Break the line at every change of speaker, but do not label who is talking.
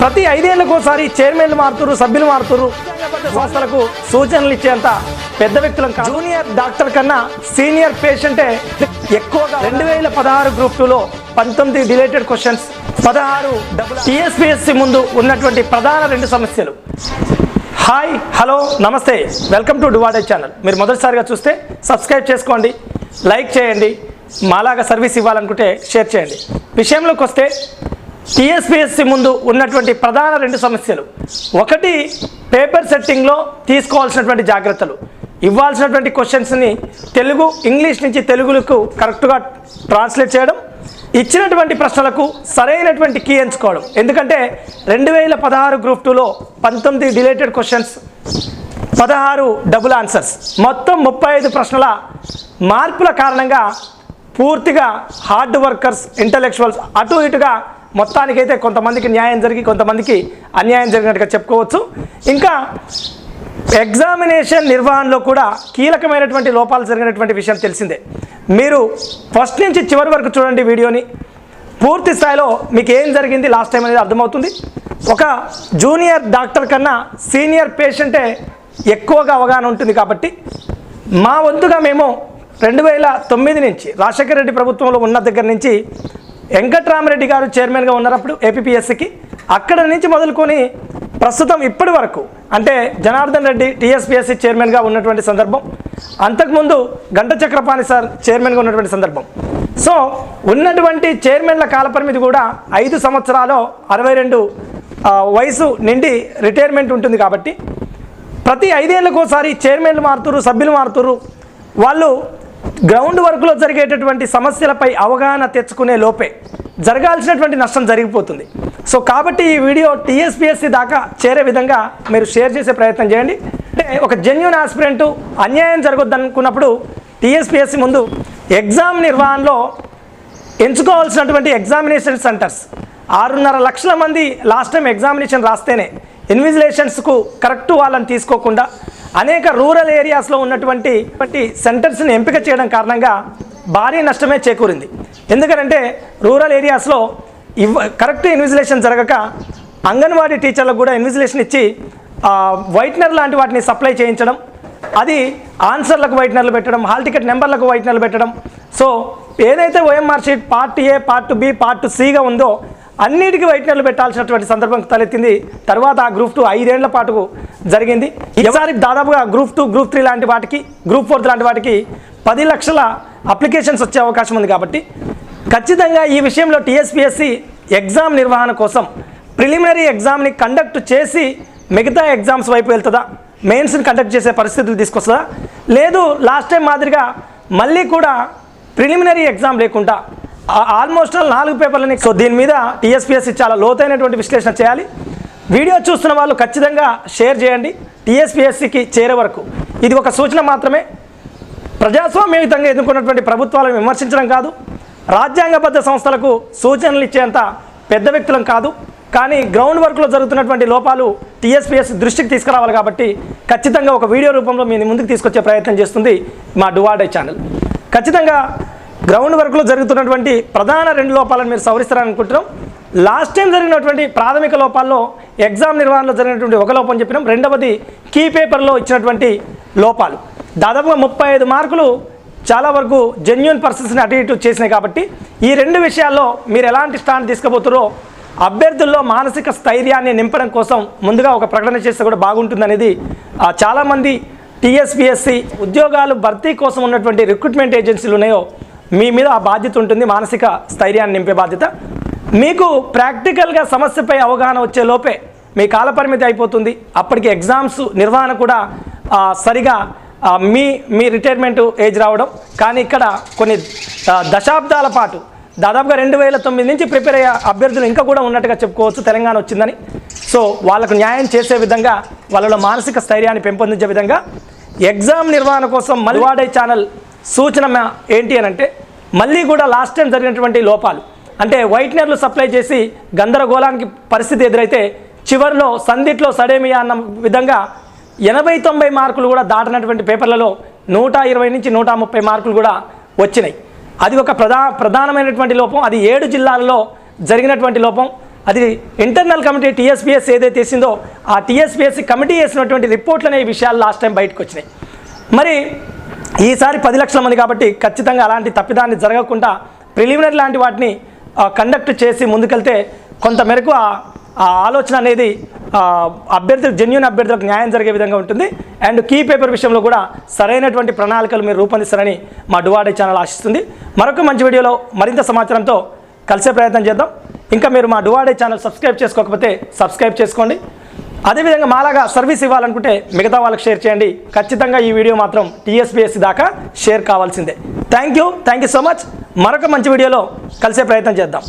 ప్రతి ఐదేళ్ళకు ఒకసారి చైర్మన్లు మారుతురు సభ్యులు మారుతురు. సంస్థలకు సూచనలు ఇచ్చేంత పెద్ద వ్యక్తులం జూనియర్ డాక్టర్ కన్నా సీనియర్ పేషెంటే ఎక్కువగా రెండు వేల పదహారు గ్రూప్ టూలో పంతొమ్మిది డిలేటెడ్ క్వశ్చన్స్ పదహారు టీఎస్పిఎస్సి ముందు ఉన్నటువంటి ప్రధాన రెండు సమస్యలు. హాయ్ హలో నమస్తే వెల్కమ్ టు డువాడే ఛానల్. మీరు మొదటిసారిగా చూస్తే సబ్స్క్రైబ్ చేసుకోండి లైక్ చేయండి మాలాగా సర్వీస్ ఇవ్వాలనుకుంటే షేర్ చేయండి. విషయంలోకి వస్తే టీఎస్పీఎస్సి ముందు ఉన్నటువంటి ప్రధాన రెండు సమస్యలు. ఒకటి పేపర్ సెట్టింగ్లో తీసుకోవాల్సినటువంటి జాగ్రత్తలు. ఇవ్వాల్సినటువంటి క్వశ్చన్స్ని తెలుగు ఇంగ్లీష్ నుంచి తెలుగులకు కరెక్ట్గా ట్రాన్స్లేట్ చేయడం ఇచ్చినటువంటి ప్రశ్నలకు సరైనటువంటి కీ ఎంచుకోవడం. ఎందుకంటే రెండు వేల పదహారు గ్రూప్ టూలో పంతొమ్మిది డిలేటెడ్ క్వశ్చన్స్ పదహారు డబుల్ ఆన్సర్స్. మొత్తం ముప్పై ఐదు ప్రశ్నల మార్పుల కారణంగా పూర్తిగా హార్డ్ వర్కర్స్ ఇంటలెక్చువల్స్ అటు ఇటుగా మొత్తానికైతే కొంతమందికి న్యాయం జరిగి కొంతమందికి అన్యాయం జరిగినట్టుగా చెప్పుకోవచ్చు. ఇంకా ఎగ్జామినేషన్ నిర్వహణలో కూడా కీలకమైనటువంటి లోపాలు జరిగినటువంటి విషయం తెలిసిందే. మీరు ఫస్ట్ నుంచి చివరి వరకు చూడండి వీడియోని. పూర్తి స్థాయిలో మీకు ఏం జరిగింది లాస్ట్ టైం అనేది అర్థమవుతుంది. ఒక జూనియర్ డాక్టర్ కన్నా సీనియర్ పేషెంటే ఎక్కువగా అవగాహన ఉంటుంది కాబట్టి మా వంతుగా మేము రెండు వేల తొమ్మిది నుంచి రాజశేఖర రెడ్డి ప్రభుత్వంలో ఉన్న దగ్గర నుంచి వెంకట్రామరెడ్డి గారు చైర్మన్గా ఉన్నప్పుడు ఏపీఎస్సికి అక్కడ నుంచి మొదలుకొని ప్రస్తుతం ఇప్పటి వరకు అంటే జనార్దన్ రెడ్డి టీఎస్పీఎస్సీ చైర్మన్గా ఉన్నటువంటి సందర్భం అంతకుముందు గంట చక్రపాణి సార్ చైర్మన్గా ఉన్నటువంటి సందర్భం. సో ఉన్నటువంటి చైర్మన్ల కాలపరిమితి కూడా ఐదు సంవత్సరాలు అరవై రెండు వయసు నిండి రిటైర్మెంట్ ఉంటుంది కాబట్టి ప్రతి ఐదేళ్ళకు ఒకసారి చైర్మన్లు మారుతురు సభ్యులు మారుతురు. వాళ్ళు గ్రౌండ్ వర్క్లో జరిగేటటువంటి సమస్యలపై అవగాహన తెచ్చుకునే లోపే జరగాల్సినటువంటి నష్టం జరిగిపోతుంది. సో కాబట్టి ఈ వీడియో టీఎస్పిఎస్సి దాకా చేరే విధంగా మీరు షేర్ చేసే ప్రయత్నం చేయండి. అంటే ఒక జెన్యున్ ఆస్పిరెంట్ అన్యాయం జరగొద్దు అనుకున్నప్పుడు ముందు ఎగ్జామ్ నిర్వహణలో ఎంచుకోవాల్సినటువంటి ఎగ్జామినేషన్ సెంటర్స్ ఆరున్నర లక్షల మంది లాస్ట్ టైం ఎగ్జామినేషన్ రాస్తేనే ఇన్విజిలేషన్స్కు కరెక్ట్ వాళ్ళని తీసుకోకుండా అనేక రూరల్ ఏరియాస్లో ఉన్నటువంటి వంటి సెంటర్స్ని ఎంపిక చేయడం కారణంగా భారీ నష్టమే చేకూరింది. ఎందుకంటే రూరల్ ఏరియాస్లో ఇవ్వ కరెక్ట్ ఇన్విజిలేషన్ జరగక అంగన్వాడీ టీచర్లకు కూడా ఇన్విజిలేషన్ ఇచ్చి వైట్నర్ లాంటి వాటిని సప్లై చేయించడం అది ఆన్సర్లకు వైట్నర్లు పెట్టడం హాల్ టికెట్ నెంబర్లకు వైట్నర్లు పెట్టడం. సో ఏదైతే OMR sheet part A part B part సిగా ఉందో అన్నిటికీ వైట్నర్లు పెట్టాల్సినటువంటి సందర్భం తలెత్తింది. తర్వాత ఆ గ్రూప్ టూ ఐదేళ్ళ పాటు జరిగింది. ఈసారి దాదాపుగా గ్రూప్ టూ గ్రూప్ త్రీ లాంటి వాటికి గ్రూప్ ఫోర్త్ లాంటి వాటికి పది లక్షల అప్లికేషన్స్ వచ్చే అవకాశం ఉంది కాబట్టి ఖచ్చితంగా ఈ విషయంలో టీఎస్పీఎస్సి ఎగ్జామ్ నిర్వహణ కోసం ప్రిలిమినరీ ఎగ్జామ్ని కండక్ట్ చేసి మిగతా ఎగ్జామ్స్ వైపు వెళ్తుందా? మెయిన్స్ని కండక్ట్ చేసే పరిస్థితులు తీసుకొస్తుందా? లేదు లాస్ట్ టైం మాదిరిగా మళ్ళీ కూడా ప్రిలిమినరీ ఎగ్జామ్ లేకుండా ఆల్మోస్ట్ నాలుగు పేపర్లని సో దీని మీద టీఎస్పీఎస్సీ చాలా లోతైనటువంటి విశ్లేషణ చేయాలి. వీడియో చూస్తున్న వాళ్ళు ఖచ్చితంగా షేర్ చేయండి. టీఎస్పీఎస్సీకి చేరే వరకు. ఇది ఒక సూచన మాత్రమే. ప్రజాస్వామ్యయుతంగా ఎదుర్కొన్నటువంటి ప్రభుత్వాలను విమర్శించడం కాదు. రాజ్యాంగబద్ధ సంస్థలకు సూచనలు ఇచ్చేంత పెద్ద వ్యక్తులం కాదు. కానీ గ్రౌండ్ వర్క్లో జరుగుతున్నటువంటి లోపాలు టీఎస్పీఎస్ దృష్టికి తీసుకురావాలి కాబట్టి ఖచ్చితంగా ఒక వీడియో రూపంలో మీ ముందుకు తీసుకొచ్చే ప్రయత్నం చేస్తుంది మా డువాడే ఛానల్. ఖచ్చితంగా గ్రౌండ్ వర్క్లో జరుగుతున్నటువంటి ప్రధాన రెండు లోపాలను మీరు సవరిస్తారనుకుంటున్నాం. లాస్ట్ టైం జరిగినటువంటి ప్రాథమిక లోపాల్లో ఎగ్జామ్ నిర్వహణలో జరిగినటువంటి ఒక లోపం చెప్పినాం. రెండవది కీ పేపర్లో ఇచ్చినటువంటి లోపాలు. దాదాపుగా ముప్పై ఐదు మార్కులు చాలా వరకు జెన్యున్ పర్సన్స్ని అటు ఇటు చేసినాయి కాబట్టి ఈ రెండు విషయాల్లో మీరు ఎలాంటి స్టాండ్ తీసుకుపోతారో అభ్యర్థుల్లో మానసిక స్థైర్యాన్ని నింపడం కోసం ముందుగా ఒక ప్రకటన చేస్తే కూడా బాగుంటుందనేది చాలామంది టీఎస్పిఎస్సి ఉద్యోగాలు భర్తీ కోసం ఉన్నటువంటి రిక్రూట్మెంట్ ఏజెన్సీలు ఉన్నాయో మీ మీద ఆ బాధ్యత ఉంటుంది మానసిక స్థైర్యాన్ని నింపే బాధ్యత. మీకు ప్రాక్టికల్గా సమస్యపై అవగాహన వచ్చే లోపే మీ కాలపరిమితి అయిపోతుంది. అప్పటికి ఎగ్జామ్స్ నిర్వహణ కూడా సరిగా మీ మీ రిటైర్మెంట్ ఏజ్ రావడం. కానీ ఇక్కడ కొన్ని దశాబ్దాల పాటు దాదాపుగా రెండు వేల తొమ్మిది నుంచి ప్రిపేర్ అయ్యే అభ్యర్థులు ఇంకా కూడా ఉన్నట్టుగా చెప్పుకోవచ్చు తెలంగాణ వచ్చిందని. సో వాళ్ళకు న్యాయం చేసే విధంగా వాళ్ళలో మానసిక స్థైర్యాన్ని పెంపొందించే విధంగా ఎగ్జామ్ నిర్వహణ కోసం మల్వాడే ఛానల్ సూచన ఏంటి అని అంటే మళ్ళీ కూడా లాస్ట్ టైం జరిగినటువంటి లోపాలు. అంటే వైట్నర్లు సప్లై చేసి గందరగోళానికి పరిస్థితి ఎదురైతే చివరిలో సందిట్లో సడేమియా అన్న విధంగా ఎనభై తొంభై మార్కులు కూడా దాటినటువంటి పేపర్లలో నూట ఇరవై నుంచి నూట ముప్పై మార్కులు కూడా వచ్చినాయి. అది ఒక ప్రధా ప్రధానమైనటువంటి లోపం. అది ఏడు జిల్లాలలో జరిగినటువంటి లోపం. అది ఇంటర్నల్ కమిటీ టీఎస్పీఎస్ ఏదైతే వేసిందో ఆ టీఎస్పీఎస్సీ కమిటీ వేసినటువంటి రిపోర్ట్లు ఈ విషయాలు లాస్ట్ టైం బయటకు వచ్చినాయి. మరి ఈసారి పది లక్షల మంది కాబట్టి ఖచ్చితంగా అలాంటి తప్పిదాన్ని జరగకుండా ప్రిలిమినరీ లాంటి వాటిని కండక్ట్ చేసి ముందుకెళ్తే కొంత మేరకు ఆ ఆలోచన అనేది అభ్యర్థులు అభ్యర్థులకు జెన్యున్ అభ్యర్థులకు న్యాయం జరిగే విధంగా ఉంటుంది. అండ్ కీ పేపర్ విషయంలో కూడా సరైనటువంటి ప్రణాళికలు మీరు రూపొందిస్తారని మా డువాడే ఛానల్ ఆశిస్తుంది. మరొక మంచి వీడియోలో మరింత సమాచారంతో కలిసే ప్రయత్నం చేద్దాం. ఇంకా మీరు మా డువాడే ఛానల్ సబ్స్క్రైబ్ చేసుకోకపోతే సబ్స్క్రైబ్ చేసుకోండి. అదేవిధంగా మాలాగా సర్వీస్ ఇవ్వాలనుకుంటే మిగతా వాళ్ళకి షేర్ చేయండి. ఖచ్చితంగా ఈ వీడియో మాత్రం టీఎస్పీఎస్సీ దాకా షేర్ కావాల్సిందే. Thank you thank you so much మరొక మంచి వీడియోలో కలిసే ప్రయత్నం చేద్దాం.